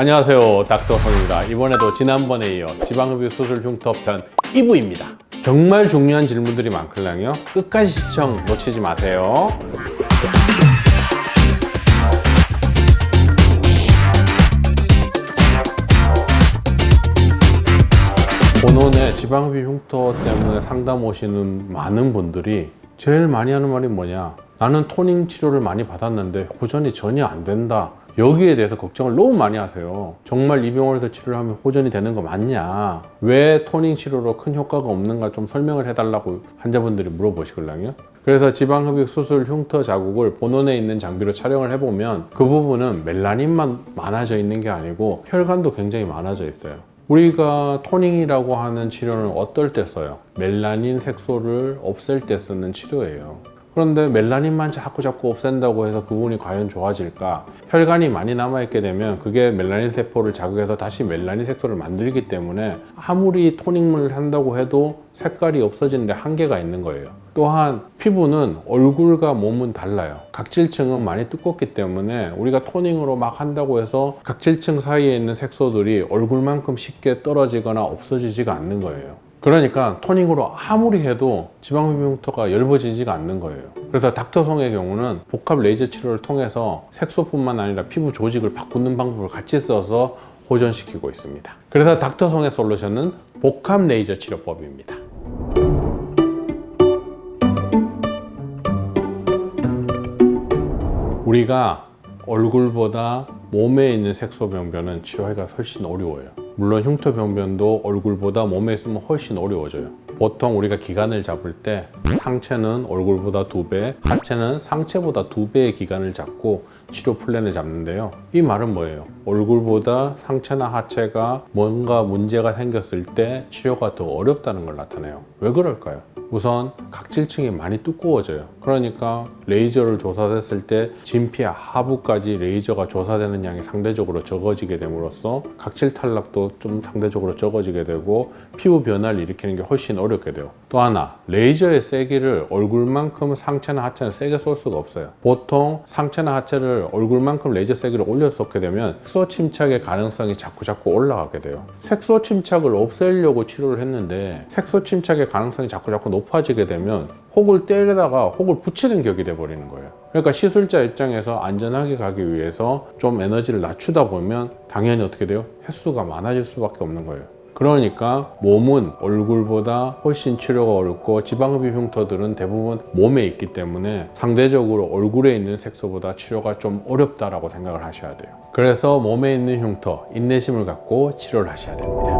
안녕하세요 닥터성입니다. 이번에도 지난번에 이어 지방흡입 수술 흉터 편 2부입니다. 정말 중요한 질문들이 많걸랑요. 끝까지 시청 놓치지 마세요. 본원에 지방흡입 흉터 때문에 상담 오시는 많은 분들이 제일 많이 하는 말이 뭐냐? 나는 토닝 치료를 많이 받았는데 호전이 전혀 안 된다 여기에 대해서 걱정을 너무 많이 하세요 정말 이 병원에서 치료를 하면 호전이 되는 거 맞냐 왜 토닝 치료로 큰 효과가 없는가 좀 설명을 해달라고 환자분들이 물어보시걸랑요 그래서 지방흡입 수술 흉터 자국을 본원에 있는 장비로 촬영을 해보면 그 부분은 멜라닌만 많아져 있는 게 아니고 혈관도 굉장히 많아져 있어요 우리가 토닝이라고 하는 치료는 어떨 때 써요? 멜라닌 색소를 없앨 때 쓰는 치료예요. 그런데 멜라닌만 자꾸 자꾸 없앤다고 해서 그 부분이 과연 좋아질까? 혈관이 많이 남아있게 되면 그게 멜라닌 세포를 자극해서 다시 멜라닌 색소를 만들기 때문에 아무리 토닝을 한다고 해도 색깔이 없어지는데 한계가 있는 거예요. 또한 피부는 얼굴과 몸은 달라요. 각질층은 많이 두껍기 때문에 우리가 토닝으로 막 한다고 해서 각질층 사이에 있는 색소들이 얼굴만큼 쉽게 떨어지거나 없어지지가 않는 거예요. 그러니까 토닝으로 아무리 해도 지방흡입 흉터가 엷어지지가 않는 거예요. 그래서 닥터송의 경우는 복합 레이저 치료를 통해서 색소뿐만 아니라 피부 조직을 바꾸는 방법을 같이 써서 호전시키고 있습니다. 그래서 닥터송의 솔루션은 복합 레이저 치료법입니다. 우리가 얼굴보다 몸에 있는 색소 병변은 치료하기가 훨씬 어려워요. 물론 흉터 병변도 얼굴보다 몸에 있으면 훨씬 어려워져요. 보통 우리가 기간을 잡을 때 상체는 얼굴보다 두 배, 하체는 상체보다 두 배의 기간을 잡고 치료 플랜을 잡는데요. 이 말은 뭐예요? 얼굴보다 상체나 하체가 뭔가 문제가 생겼을 때 치료가 더 어렵다는 걸 나타내요. 왜 그럴까요? 우선 각질층이 많이 두꺼워져요. 그러니까 레이저를 조사했을 때 진피 하부까지 레이저가 조사되는 양이 상대적으로 적어지게 됨으로써 각질 탈락도 좀 상대적으로 적어지게 되고 피부 변화를 일으키는 게 훨씬 어렵게 돼요. 또 하나 레이저의 세기를 얼굴만큼 상체나 하체는 세게 쏠 수가 없어요. 보통 상체나 하체를 얼굴만큼 레이저 세기를 올려 쏘게 되면 색소 침착의 가능성이 자꾸 자꾸 올라가게 돼요. 색소 침착을 없애려고 치료를 했는데 색소 침착의 가능성이 자꾸 자꾸 높아지게 되면 혹을 때리다가 혹을 붙이는 격이 돼 버리는 거예요. 그러니까 시술자 입장에서 안전하게 가기 위해서 좀 에너지를 낮추다 보면 당연히 어떻게 돼요? 횟수가 많아질 수밖에 없는 거예요. 그러니까 몸은 얼굴보다 훨씬 치료가 어렵고 지방흡입 흉터들은 대부분 몸에 있기 때문에 상대적으로 얼굴에 있는 색소보다 치료가 좀 어렵다라고 생각을 하셔야 돼요. 그래서 몸에 있는 흉터, 인내심을 갖고 치료를 하셔야 됩니다.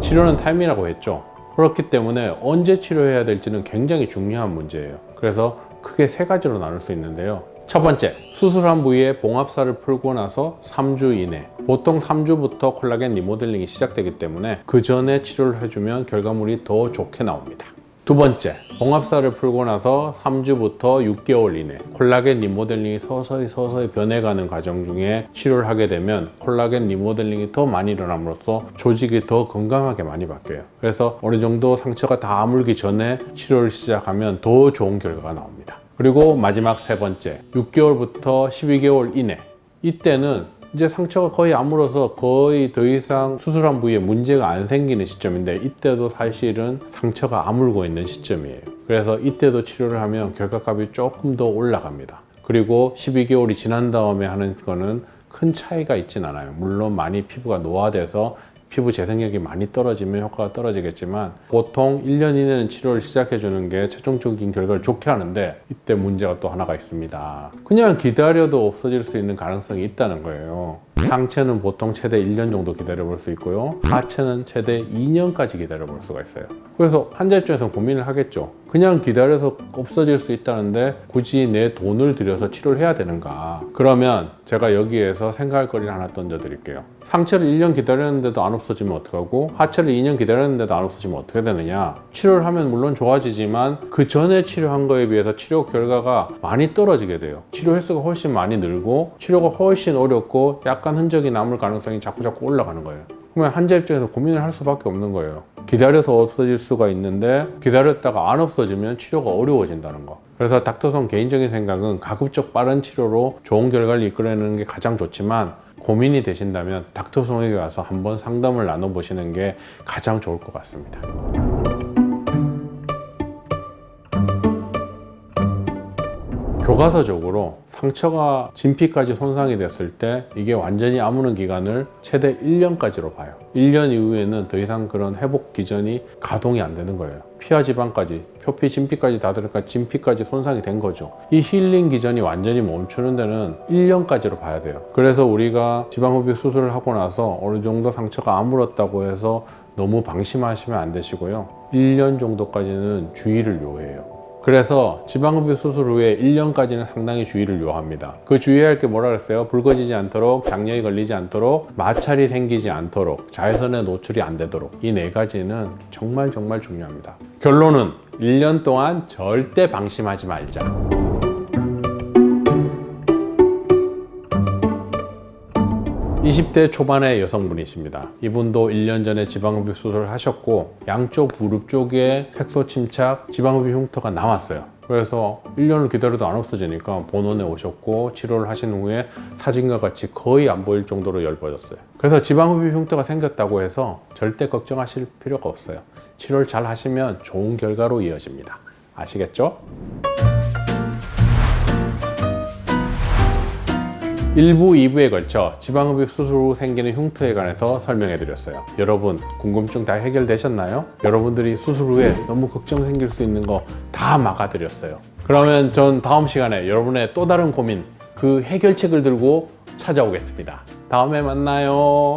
치료는 타임이라고 했죠. 그렇기 때문에 언제 치료해야 될지는 굉장히 중요한 문제예요. 그래서 크게 세 가지로 나눌 수 있는데요. 첫 번째, 수술한 부위에 봉합사를 풀고 나서 3주 이내. 보통 3주부터 콜라겐 리모델링이 시작되기 때문에 그 전에 치료를 해주면 결과물이 더 좋게 나옵니다. 두 번째, 봉합사를 풀고 나서 3주부터 6개월 이내 콜라겐 리모델링이 서서히 서서히 변해가는 과정 중에 치료를 하게 되면 콜라겐 리모델링이 더 많이 일어남으로써 조직이 더 건강하게 많이 바뀌어요. 그래서 어느 정도 상처가 다 아물기 전에 치료를 시작하면 더 좋은 결과가 나옵니다. 그리고 마지막 세 번째, 6개월부터 12개월 이내 이때는 이제 상처가 거의 아물어서 거의 더 이상 수술한 부위에 문제가 안 생기는 시점인데 이때도 사실은 상처가 아물고 있는 시점이에요. 그래서 이때도 치료를 하면 결과값이 조금 더 올라갑니다. 그리고 12개월이 지난 다음에 하는 거는 큰 차이가 있진 않아요. 물론 많이 피부가 노화돼서 피부 재생력이 많이 떨어지면 효과가 떨어지겠지만 보통 1년 이내는 치료를 시작해 주는 게 최종적인 결과를 좋게 하는데 이때 문제가 또 하나가 있습니다. 그냥 기다려도 없어질 수 있는 가능성이 있다는 거예요. 상체는 보통 최대 1년 정도 기다려 볼 수 있고요. 하체는 최대 2년까지 기다려 볼 수가 있어요. 그래서 환자 입장에서 고민을 하겠죠. 그냥 기다려서 없어질 수 있다는데 굳이 내 돈을 들여서 치료를 해야 되는가? 그러면 제가 여기에서 생각할 거리를 하나 던져 드릴게요. 상체를 1년 기다렸는데도 안 없어지면 어떡하고 하체를 2년 기다렸는데도 안 없어지면 어떻게 되느냐? 치료를 하면 물론 좋아지지만 그 전에 치료한 거에 비해서 치료 결과가 많이 떨어지게 돼요. 치료 횟수가 훨씬 많이 늘고 치료가 훨씬 어렵고 약간 흔적이 남을 가능성이 자꾸 자꾸 올라가는 거예요. 그러면 환자 입장에서 고민을 할 수밖에 없는 거예요. 기다려서 없어질 수가 있는데 기다렸다가 안 없어지면 치료가 어려워진다는 거. 그래서 닥터송 개인적인 생각은 가급적 빠른 치료로 좋은 결과를 이끌어내는 게 가장 좋지만 고민이 되신다면 닥터송에게 와서 한번 상담을 나눠보시는 게 가장 좋을 것 같습니다. 교과서적으로 상처가 진피까지 손상이 됐을 때 이게 완전히 아무는 기간을 최대 1년까지로 봐요. 1년 이후에는 더 이상 그런 회복 기전이 가동이 안 되는 거예요. 피하 지방까지, 표피, 진피까지 다 들어가 진피까지 손상이 된 거죠. 이 힐링 기전이 완전히 멈추는 데는 1년까지로 봐야 돼요. 그래서 우리가 지방흡입 수술을 하고 나서 어느 정도 상처가 아물었다고 해서 너무 방심하시면 안 되시고요. 1년 정도까지는 주의를 요해요. 그래서 지방흡입 수술 후에 1년까지는 상당히 주의를 요합니다. 그 주의할 게 뭐라 그랬어요? 붉어지지 않도록, 장염이 걸리지 않도록, 마찰이 생기지 않도록, 자외선에 노출이 안 되도록 이 네 가지는 정말 정말 중요합니다. 결론은 1년 동안 절대 방심하지 말자. 20대 초반의 여성분이십니다. 이분도 1년 전에 지방흡입 수술을 하셨고 양쪽 무릎 쪽에 색소 침착, 지방흡입 흉터가 남았어요. 그래서 1년을 기다려도 안 없어지니까 본원에 오셨고 치료를 하신 후에 사진과 같이 거의 안 보일 정도로 엷어졌어요. 그래서 지방흡입 흉터가 생겼다고 해서 절대 걱정하실 필요가 없어요. 치료를 잘 하시면 좋은 결과로 이어집니다. 아시겠죠? 1부, 2부에 걸쳐 지방흡입 수술 후 생기는 흉터에 관해서 설명해 드렸어요. 여러분, 궁금증 다 해결되셨나요? 여러분들이 수술 후에 너무 걱정 생길 수 있는 거 다 막아 드렸어요. 그러면 전 다음 시간에 여러분의 또 다른 고민, 그 해결책을 들고 찾아오겠습니다. 다음에 만나요.